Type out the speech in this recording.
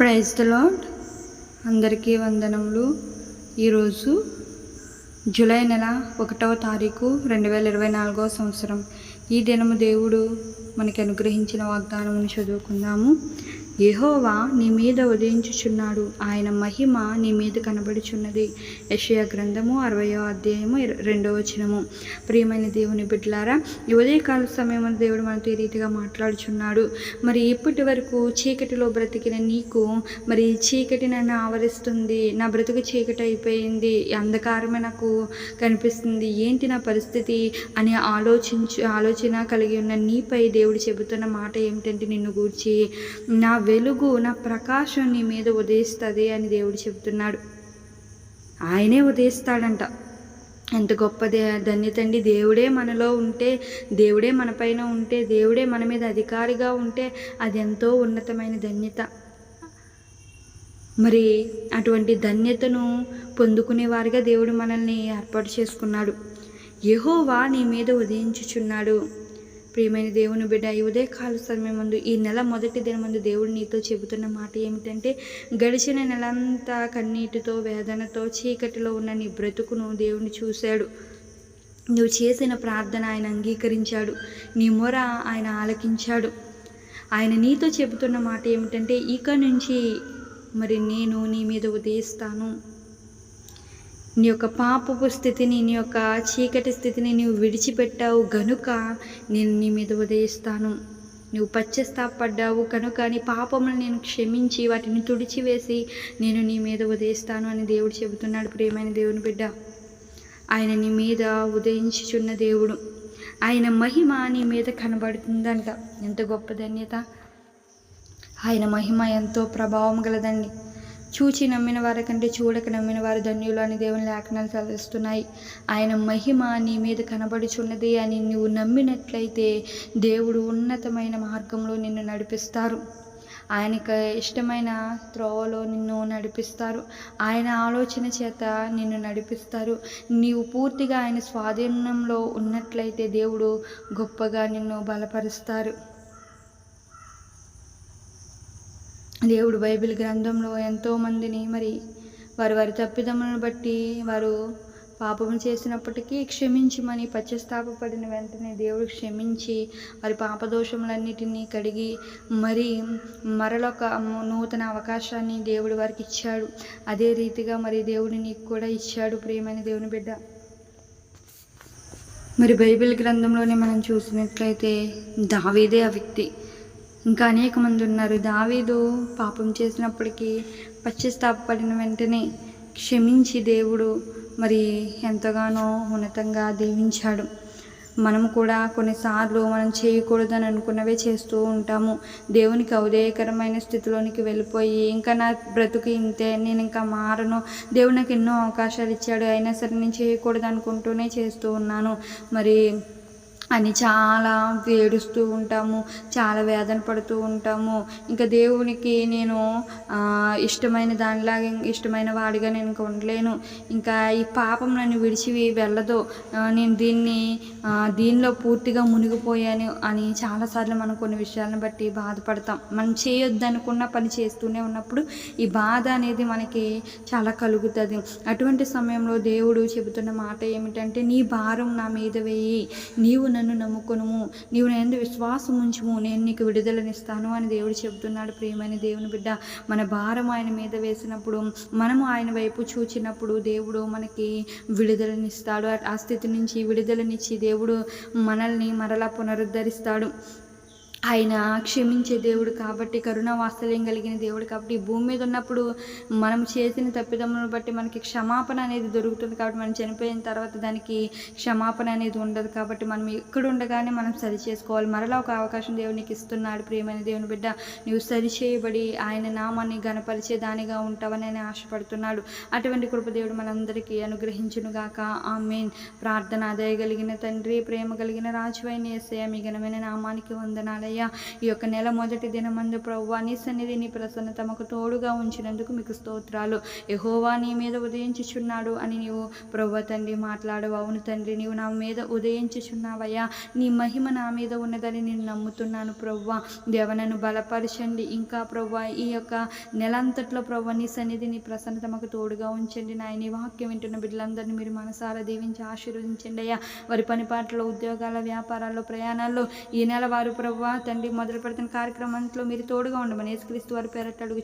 Praise the lord అందరికీ వందనములు. ఈరోజు జూలై నెల ఒకటవ తారీఖు రెండు వేల ఇరవై నాలుగవ సంవత్సరం. ఈ దినము దేవుడు మనకి అనుగ్రహించిన వాగ్దానమును చదువుకుందాము. యహోవా నీ మీద ఉదయించుచున్నాడు. ఆయన మహిమ నీ మీద కనబడుచున్నది. యెషయా గ్రంథము అరవయో అధ్యాయము రెండవ వచనము. ప్రియమైన దేవుని బిడ్డలారా ఈ ఉదయకాల సమయంలో దేవుడు మనతో ఈ రీతిగా మాట్లాడుచున్నాడు. మరి ఇప్పటి వరకు చీకటిలో బ్రతికిన నీకు మరి చీకటి నన్ను ఆవరిస్తుంది. నా బ్రతుకు చీకటి అయిపోయింది. అంధకారమే నాకు కనిపిస్తుంది. ఏంటి నా పరిస్థితి అని ఆలోచించు ఆలోచన కలిగి ఉన్న నీపై దేవుడు చెబుతున్న మాట ఏమిటంటే నిన్ను గూర్చి నా వెలుగు నా ప్రకాశం నీ మీద ఉదయిస్తుంది అని దేవుడు చెబుతున్నాడు. ఆయనే ఉదయిస్తాడంట. ఎంత గొప్పదే దే ధన్యతండి. దేవుడే మనలో ఉంటే దేవుడే మన పైన ఉంటే దేవుడే మన మీద అధికారిగా ఉంటే అది ఎంతో ఉన్నతమైన ధన్యత. మరి అటువంటి ధన్యతను పొందుకునేవారిగా దేవుడు మనల్ని ఏర్పాటు చేసుకున్నాడు. యహోవా నీ మీద ఉదయించుచున్నాడు. ప్రియమైన దేవుని బిడ్డ ఈ ఉదయకాల సమయం ముందు ఈ నెల మొదటి దిన ముందు దేవుడు నీతో చెబుతున్న మాట ఏమిటంటే గడిచిన నెలంతా కన్నీటితో వేదనతో చీకటిలో ఉన్న నీ బ్రతుకును దేవుని చూశాడు. నువ్వు చేసిన ప్రార్థన ఆయన అంగీకరించాడు. నీ మొర ఆయన ఆలకించాడు. ఆయన నీతో చెబుతున్న మాట ఏమిటంటే ఇక నుంచి మరి నేను నీ మీద ఉదయిస్తాను. నీ యొక్క పాపపు స్థితిని నీ యొక్క చీకటి స్థితిని నీవు విడిచిపెట్టావు గనుక నేను నీ మీద ఉదయిస్తాను. నువ్వు పశ్చస్తాపడ్డావు కనుక నీ పాపములు నేను క్షమించి వాటిని తుడిచివేసి నేను నీ మీద ఉదయిస్తాను అని దేవుడు చెబుతున్నాడు ప్రియమైన దేవుని బిడ్డ. ఆయన నీ మీద ఉదయించుచున్న దేవుడు. ఆయన మహిమ నీ మీద కనబడుతుందంట. ఎంత గొప్ప ధన్యత. ఆయన మహిమ ఎంతో ప్రభావం గలదండి. చూచి నమ్మిన వారికంటే చూడక నమ్మిన వారు ధన్యులు అని దేవుని లేఖనాలు సెలవిస్తున్నాయి. ఆయన మహిమ నీ మీద కనబడుచున్నది అని నువ్వు నమ్మినట్లయితే దేవుడు ఉన్నతమైన మార్గంలో నిన్ను నడిపిస్తారు. ఆయనకు ఇష్టమైన త్రోవలో నిన్ను నడిపిస్తారు. ఆయన ఆలోచన చేత నిన్ను నడిపిస్తారు. నీవు పూర్తిగా ఆయన స్వాధీనంలో ఉన్నట్లయితే దేవుడు గొప్పగా నిన్ను బలపరుస్తారు. దేవుడు బైబిల్ గ్రంథంలో ఎంతోమందిని మరి వారు వారి తప్పిదములను బట్టి వారు పాపం చేసినప్పటికీ క్షమించమని పశ్చస్తాపడిన వెంటనే దేవుడు క్షమించి వారి పాపదోషములన్నిటినీ కడిగి మరి మరొక నూతన అవకాశాన్ని దేవుడు వారికి ఇచ్చాడు. అదే రీతిగా మరి దేవుడు నీకు కూడా ఇచ్చాడు ప్రియమైన దేవుని బిడ్డ. మరి బైబిల్ గ్రంథంలోనే మనం చూసినట్లయితే దావీదే ఆ వ్యక్తి. ఇంకా అనేక మంది ఉన్నారు. దావీదు పాపం చేసినప్పటికీ పశ్చిస్తాపడిన వెంటనే క్షమించి దేవుడు మరి ఎంతగానో ఉన్నతంగా దీవించాడు. మనము కూడా కొన్నిసార్లు మనం చేయకూడదని అనుకున్నవే చేస్తూ ఉంటాము. దేవునికి ఔదయకరమైన స్థితిలోనికి వెళ్ళిపోయి ఇంకా నా బ్రతుకు ఇంతే నేను ఇంకా మారను. దేవుడు నాకు ఎన్నో అవకాశాలు ఇచ్చాడు. అయినా సరే నేను చేయకూడదు అనుకుంటూనే చేస్తూ ఉన్నాను. మరి అని చాలా ఏడుస్తూ ఉంటాము చాలా వేదన పడుతూ ఉంటాము. ఇంకా దేవునికి నేను ఇష్టమైన దానిలాగా ఇష్టమైన వాడిగా నేను ఇంకా ఉండలేను. ఇంకా ఈ పాపం నన్ను విడిచి వెళ్ళదు. నేను దీన్ని దీనిలో పూర్తిగా మునిగిపోయాను అని చాలాసార్లు మనం కొన్ని విషయాలను బట్టి బాధపడతాం. మనం చేయొద్దు అనుకున్న పని చేస్తూనే ఉన్నప్పుడు ఈ బాధ అనేది మనకి చాలా కలుగుతుంది. అటువంటి సమయంలో దేవుడు చెబుతున్న మాట ఏమిటంటే నీ భారం నా మీద వేయి. నీవు నన్ను నమ్ముకొనుము. నీవు నేను విశ్వాసం ఉంచుము. నేను నీకు విడుదలనిస్తాను అని దేవుడు చెబుతున్నాడు. ప్రియమైన దేవుని బిడ్డ మన భారం ఆయన మీద వేసినప్పుడు మనము ఆయన వైపు చూచినప్పుడు దేవుడు మనకి విడుదలనిస్తాడు. ఆ- ఆ స్థితి నుంచి విడుదలనిచ్చి దేవుడు మనల్ని మరలా పునరుద్ధరిస్తాడు. ఆయన క్షమించే దేవుడు కాబట్టి కరుణ వాత్సల్యం కలిగిన దేవుడు కాబట్టి ఈ భూమి మీద ఉన్నప్పుడు మనం చేసిన తప్పిదములను బట్టి మనకి క్షమాపణ అనేది దొరుకుతుంది కాబట్టి మనం చనిపోయిన తర్వాత దానికి క్షమాపణ అనేది ఉండదు కాబట్టి మనం ఎక్కడ ఉండగానే మనం సరి చేసుకోవాలి. మరలా ఒక అవకాశం దేవునికి ఇస్తున్నాడు. ప్రియమైన దేవుని బిడ్డ నువ్వు సరి చేయబడి ఆయన నామాన్ని గణపరిచే దానిగా ఉంటావని ఆయన ఆశపడుతున్నాడు. అటువంటి కృపదేవుడు మనందరికీ అనుగ్రహించునుగాక. ఆమెన్. ప్రార్థన దయగలిగిన తండ్రి ప్రేమ కలిగిన రాజువైన ఏసయ మీ ఘనమైన నామానికి వందనాలయ్యా ఉన్నావయ్యా ఈ యొక్క నెల మొదటి దినమందు ప్రవ్వా నీ సన్నిధి నీ ప్రసన్నత మాకు తోడుగా ఉంచినందుకు మీకు స్తోత్రాలు. ఎహోవా నీ మీద ఉదయించుచున్నాడు అని నీవు ప్రవ్వ తండ్రి మాట్లాడవు. అవును తండ్రి నీవు నా మీద ఉదయించుచున్నావయ్యా. నీ మహిమ నా మీద ఉన్నదని నేను నమ్ముతున్నాను ప్రవ్వా. దేవనను బలపరచండి. ఇంకా ప్రవ్వా ఈ యొక్క నెలంతట్లో ప్రవ్వ నీ సన్నిధి నీ ప్రసన్నత మాకు తోడుగా ఉంచండి. నాయని వాక్యం వింటున్న బిడ్డలందరినీ మీరు మనసారా దీవించి ఆశీర్వదించండి అయ్యా. వారి పని పాటలో ఉద్యోగాల వ్యాపారాల్లో ప్రయాణాల్లో ఈ నెల వారు ప్రవ్వా తండ్రి మొదలు పెడుతున్న కార్యక్రమంలో మీరు తోడుగా ఉండమని యేసుక్రీస్తు వారి పేరట్టు అడుగు